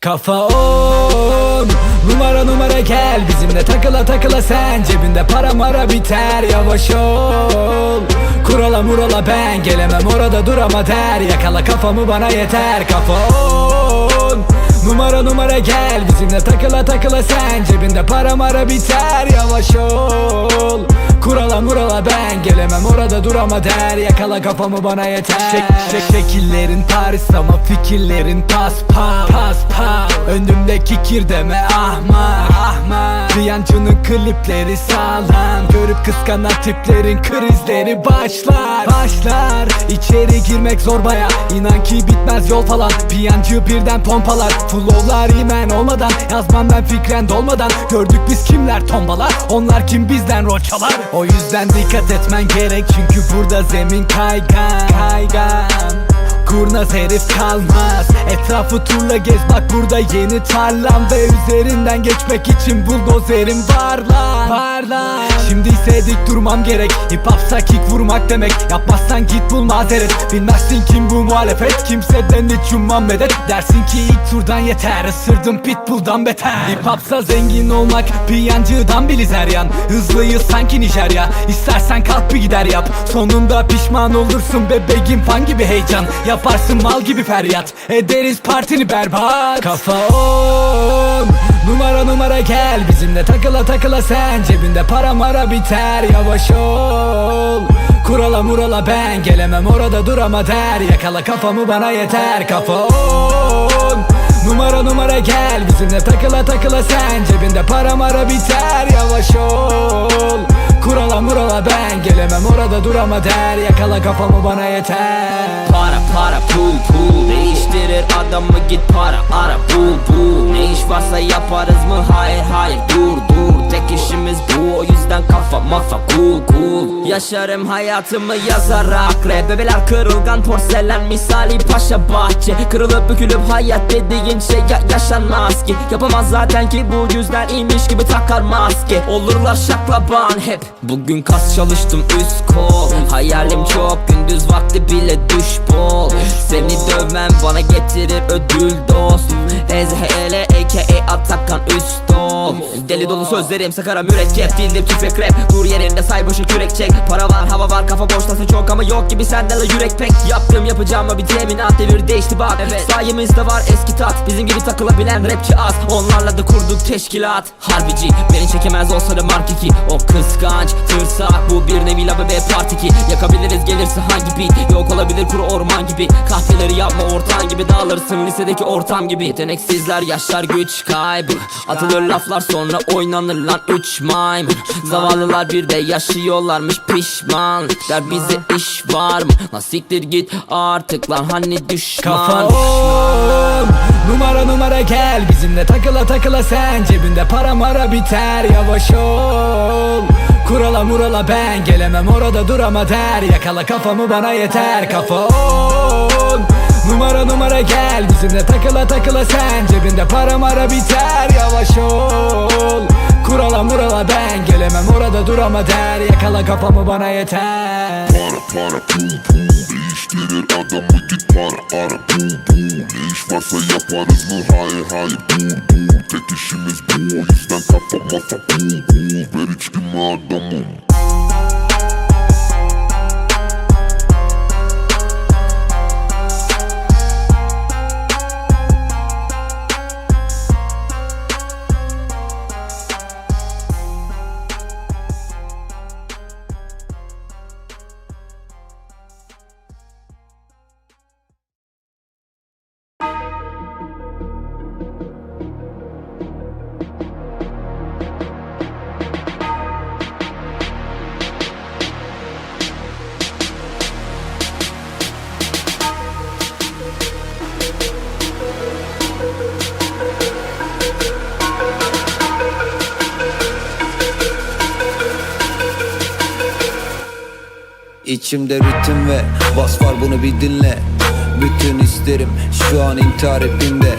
Kafa on. Numara numara gel Bizimle. Takıla takıla sen Cebinde. Para mara biter Yavaş ol. Kurala murala ben Gelemem. Orada durama der. Yakala kafamı bana yeter. Kafa on. Numara numara gel Bizimle. Takıla takıla sen Cebinde. Para mara biter Yavaş ol Kurala murala ben Gelemem. Orada durama der. Yakala kafamı bana yeter. Şek, şek, Şekillerin Paris ama fikirlerin pas pas pas pas. Önümdeki kir deme ahmak ahmak. Piyancının klipleri sağlam. Görüp kıskanan tiplerin krizleri başlar Başlar. İçeri girmek zor baya. İnan ki bitmez yol falan. Piyancı birden pompalar. Flowlar imen olmadan. Yazmam ben fikren dolmadan. Gördük biz kimler tombalar. Onlar kim bizden rol O yüzden dikkat etmen gerek Çünkü burada zemin kaygan. Kaygan. Kurnaz herif kalmaz Etrafı turla gez bak burada yeni tarlam Ve üzerinden geçmek için buldozerim var lan. Var lan. Şimdi ise dik durmam gerek Hip hopsa kick vurmak demek. Yapmazsan git bul mazeret Bilmezsin kim bu muhalefet. Kimseden hiç ummam medet. Dersin ki ilk turdan yeter Isırdım pitbull'dan beter. Hip hopsa zengin olmak Piyancıdan biliz her yan Hızlıyız sanki Nijerya İstersen kalk bir gider yap. Sonunda pişman olursun bebeğim fan gibi heyecan. Yaparsın mal gibi feryat Ederiz partini berbat. Kafa on. Numara numara gel Bizimle takıla takıla sen. Cebinde para mara biter Yavaş ol. Kurala murala ben Gelemem orada durama der. Yakala kafamı bana yeter. Kafa on. Numara numara gel Bizimle takıla takıla sen. Cebinde para mara biter Yavaş ol. Kurala murala ben Gelemem orada durama der. Yakala kafamı bana yeter Pul pul Değiştirir adamı git para ara. Bul bul. Ne iş varsa yaparız mı? Hayır hayır. Dur dur. Tek işimiz bu. O yüzden kafa mafa. Cool cool. Yaşarım hayatımı yazarak rap Bebeler kırılgan porselen misali paşa bahçe. Kırılıp bükülüp hayat dediğin şey ya- yaşanmaz ki. Yapamaz zaten ki bu yüzden iyiymiş gibi takar maske. Olurlar şaklaban hep. Bugün kas çalıştım üst kol. Hayalim çok gündüz vakti bile düş bol Seni dövmem bana getirir ödül dost. Ezhele aka Atakan üst ol. Deli dolu sözlerim sakara mürekkep Dildim tüfek rap Dur yerinde say boşa kürek çek. Para var hava var kafa boştası çok ama yok gibi sende la yürek pek. Yaptım yapacağım bir teminat devir değişti bak. Evet. Sayemizde var eski tat Bizim gibi takılabilen rapçi az. Onlarla da kurduk teşkilat. Harbici beni çekemez olsa da mark 2 O kıskanç tırsak bu bir nevi la bebe part 2 Yakabiliriz gelirse hangi beat? Yok olabilir kuru orman gibi. Kahveleri yapma ortağın gibi dağılırsın. Lisedeki ortam gibi. Yeteneksizler yaşlar güç kaybı. Atılır laflar sonra oynanır lan 3 maymun. Zavallılar bir de yaşıyorlarmış pişman. Der bize iş var mı? Lan siktir git artık lan hani düşman? Kafa on Numara numara gel. Bizimle takıla takıla sen Cebinde para mara biter. Yavaş ol Kurala murala ben. Gelemem orada durama der. Yakala kafamı bana yeter. Kafa on Numara numara gel. Bizimle takıla takıla sen. Cebinde para mara biter. Yavaş ol. Kurala murala ben. Gelemem orada durama der. Yakala kafamı bana yeter. Para para pul pul Değiştirir adamı. Git para ara bul bul Ne iş varsa yaparız mı hayır hayır dur dur Tek işimiz bu. O yüzden kafa mafa bul bul Ver içkimi adamım İçimde ritim ve bas var bunu bir dinle. Bütün isterim şu an intihar hepimde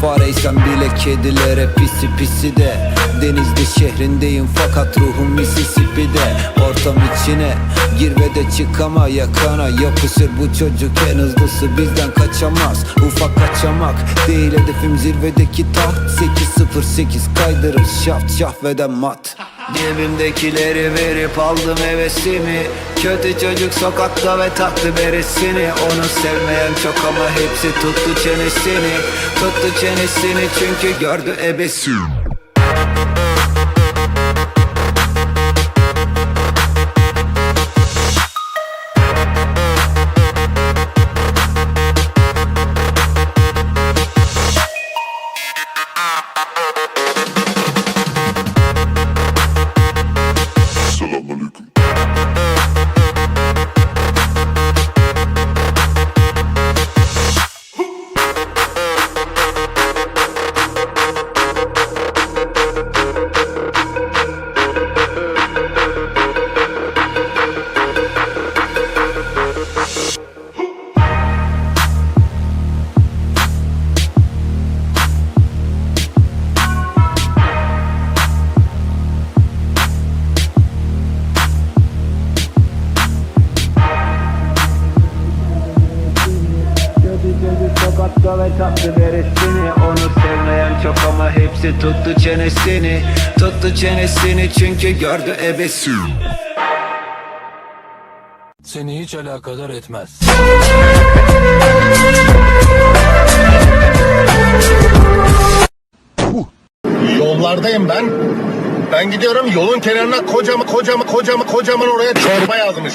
Fareysen bile kedilere pisi pisi de. Denizde şehrindeyim fakat ruhum Mississippi'de. Ortam içine gir ve de çık ama yakana. Yapışır bu çocuk en hızlısı bizden kaçamaz. Ufak kaçamak değil hedefim zirvedeki taht. 808 kaydırır şaft şah ve de mat. Cebimdekileri verip aldım hevesimi. Kötü çocuk sokakta ve taktı beresini Onu sevmeyen çok ama hepsi tuttu çenesini. Tuttu çenesini çünkü gördü ebesi çenesini çünkü gördü ebesi Seni hiç alakadar etmez. Yollardayım ben. Ben gidiyorum yolun kenarına kocamı kocamı kocamı kocaman oraya çorba yazmış.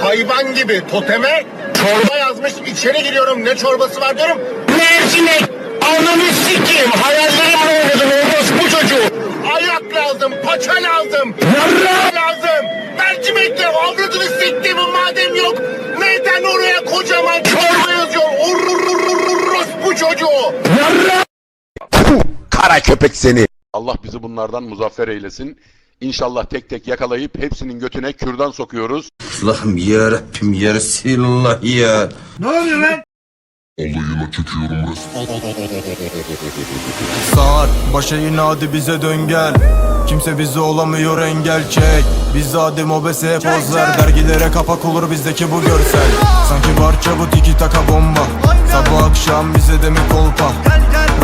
Hayvan gibi toteme çorba yazmış. İçeri giriyorum ne çorbası var diyorum. Mercimek ananı sikeyim. Hayallerimle oynadım orospu çocuğu. Ayak lazım, paça lazım, yarra lazım. Mercimekle avradını siktiğimi madem yok. Neden oraya kocaman çorba yazıyor? Orospu çocuğu. Yarra Kara köpek seni. Allah bizi bunlardan muzaffer eylesin. İnşallah tek tek yakalayıp hepsinin götüne kürdan sokuyoruz. Allah'ım yarabbim ya Resulallah ya. Alayına çekiyorum resmen. Sar başa hadi bize dön gel Kimse bize olamıyor engel çek Biz adım obese pozlar Dergilere kapak olur bizdeki bu görsel Sanki parça bu tiki taka bomba Sabah akşam bize de mi kolpa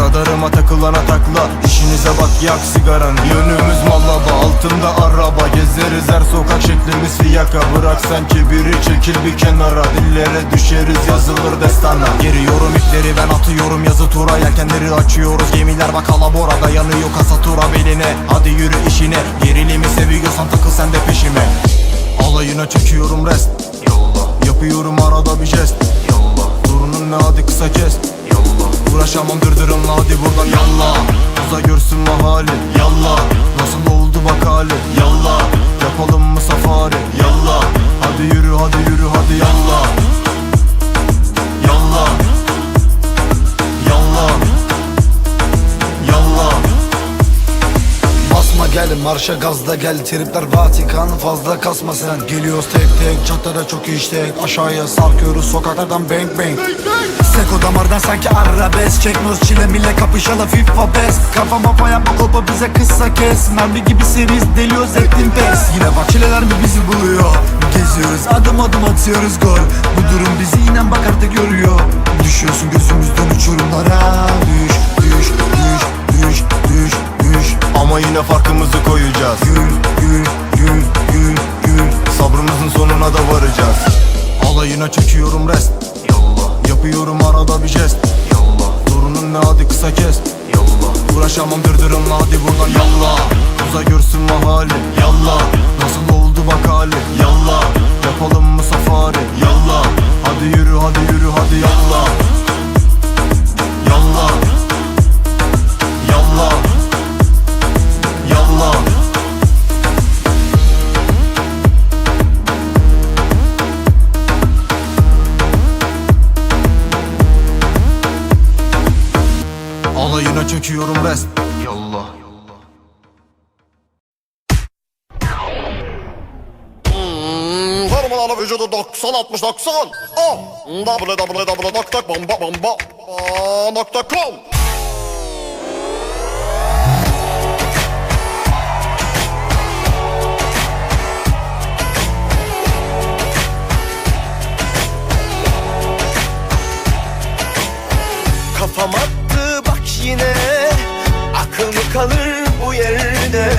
Radarıma takılana takla. İşinize bak yak sigaran. Yönümüz Malaba altında araba. Gezeriz her sokak şeklimiz fiyaka. Bırak sen kibiri çekil bir kenara. Dillere düşeriz yazılır destana. Geriyorum ipleri ben atıyorum yazı tura. Yelkenleri açıyoruz gemiler bak alabora. Dayanıyor kasa tura beline. Hadi yürü işine. Gerilimi seviyorsan takıl sen de peşime. Alayına çekiyorum rest. Yallah. Yapıyorum arada bir jest. Yallah. Durunun ne hadi kısa kes Uğraşamam dırdırımla hadi buradan yallah Uza görsün mahali yallah Nasıl oldu bak hali yallah Yapalım mı safari yallah Hadi yürü hadi yürü hadi yallah gel marşa gazda gel Tripler Vatikan fazla kasma sen. Geliyoruz tek tek çatıda çok iştek Aşağıya sarkıyoruz sokaklardan bang bang. Seko damardan sanki arabesk. Çekmiyoruz çile mille kapışala FIFA pes Kafa mafa yapma kolpa bize kısa kes. Mermi gibi seriz deliyoruz ettin pes. Yine bak çileler mi bizi buluyor? Geziyoruz adım adım atıyoruz gol. Bu durum bizi inen bak artık görüyor Düşüyorsun gözümüzden uçurumlara düş Alayına çekiyorum rest. Yallah. Yapıyorum arada bir jest. Yallah. Durunun ne hadi kısa kes. Yallah. Uğraşamam dırdırımla hadi buradan yallah. Uza görsün mahali yallah. Nasıl oldu bak hali. Yallah. Yapalım mı safari? Yallah. Hadi yürü hadi yürü hadi Yallah. Yallah 90 60 90 oh. www.bombabomba.com Kafam attı bak yine. Aklım kalır bu yerde.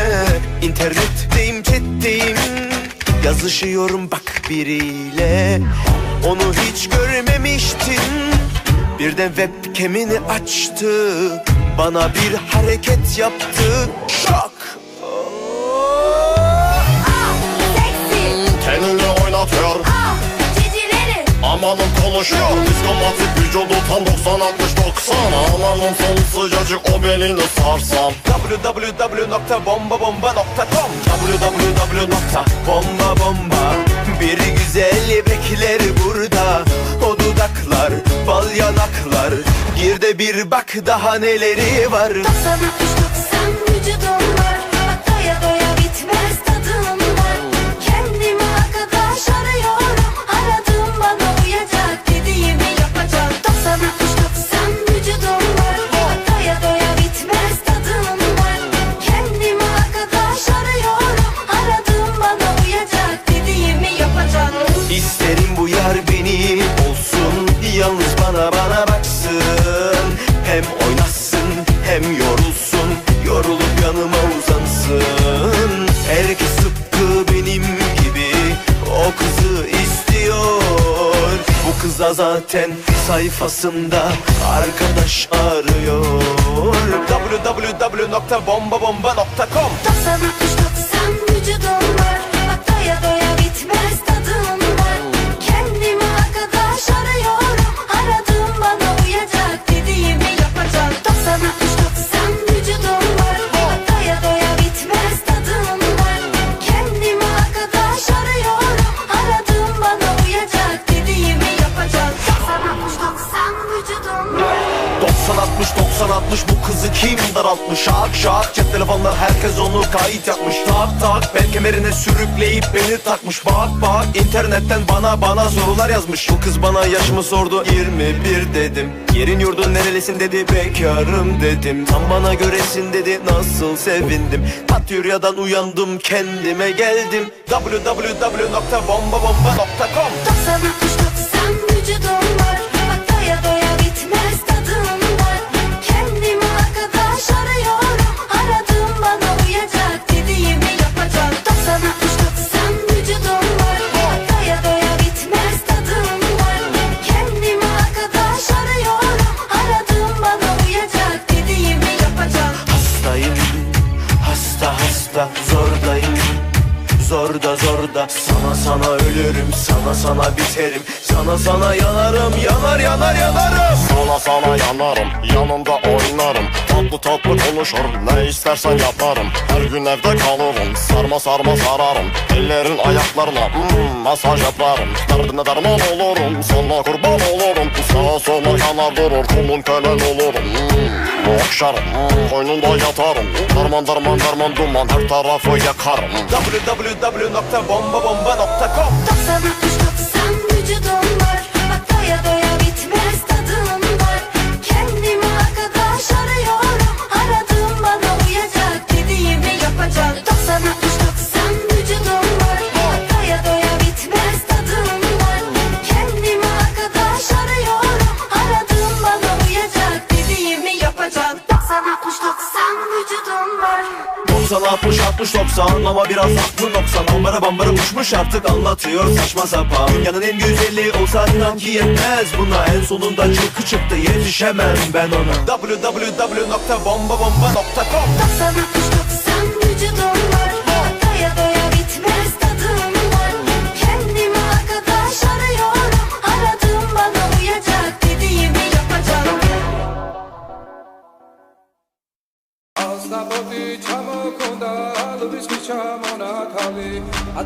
İnternetteyim chatteyim Yazışıyorum bak biriyle. Onu hiç görmemiştim. Birden webcam'ini açtı. Bana bir hareket yaptı. Şok Amanın konuşuyor Diskomatik vücudu tam 90 60 90 Amanın sonu sıcacık o belini sarsam. Www.bombabomba.com www.bombabomba Bir güzel bekler burada. O dudaklar, bal yanaklar. Gir de bir bak daha neleri var. 90 60 Yalnız bana bana baksın. Hem oynasın hem yorulsun. Yorulup yanıma uzansın. Herkes tıpkı benim gibi O kızı istiyor. Bu kıza zaten sayfasında Arkadaş arıyor. Www.bombabomba.com 90 60 90 vücudum Şak şak cep telefonlar herkes onu kayıt yapmış. Tak tak bel kemerine sürükleyip beni takmış. Bak bak internetten bana bana sorular yazmış. Bu kız bana yaşımı sordu 21 dedim. Yerin yurdun nerelisin dedi bekarım dedim. Tam bana göresin dedi nasıl sevindim. Patyurya'dan uyandım kendime geldim. Www.bombabomba.com 90 sana sana ölürüm sana sana biterim Sana sana yanarım yanar yanar yanarım. Sana sana yanarım Yanında oynarım. Tatlı tatlı konuşur Ne istersen yaparım. Her gün evde kalırım Sarma sarma sararım. Ellerin ayaklarına mm, Masaj yaparım. Derdine derman olurum Sana kurban olurum. Sağa sola yanar durur Kulun kölen olurum. Mm, Okşarım mm, Koynunda yatarım. Darman darman darman duman Her tarafı yakarım. Www.bombabomba.com 90 60 60 90 ama biraz. Aklı 90 Bombara bambara uçmuş artık anlatıyor saçma sapan. Dünyanın en güzeli olsa inan ki yetmez. Buna En sonunda çılkı çıktı yetişemem ben ona. www.bombabomba.com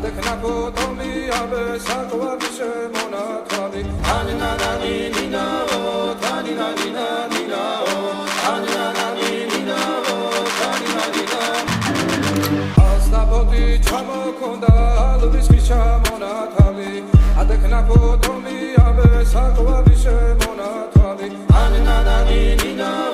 გადაკნაბო თომი აბე საყვარლის მონათვალი ანანანინაო თანინანინანაო ანანანინაო თანინანინა ასნაბოდი ჩამოქონდა ალვის ხიჩა მონათალი ადაკნაბო თომი აბე საყვარლის მონათვალი ანანანინაო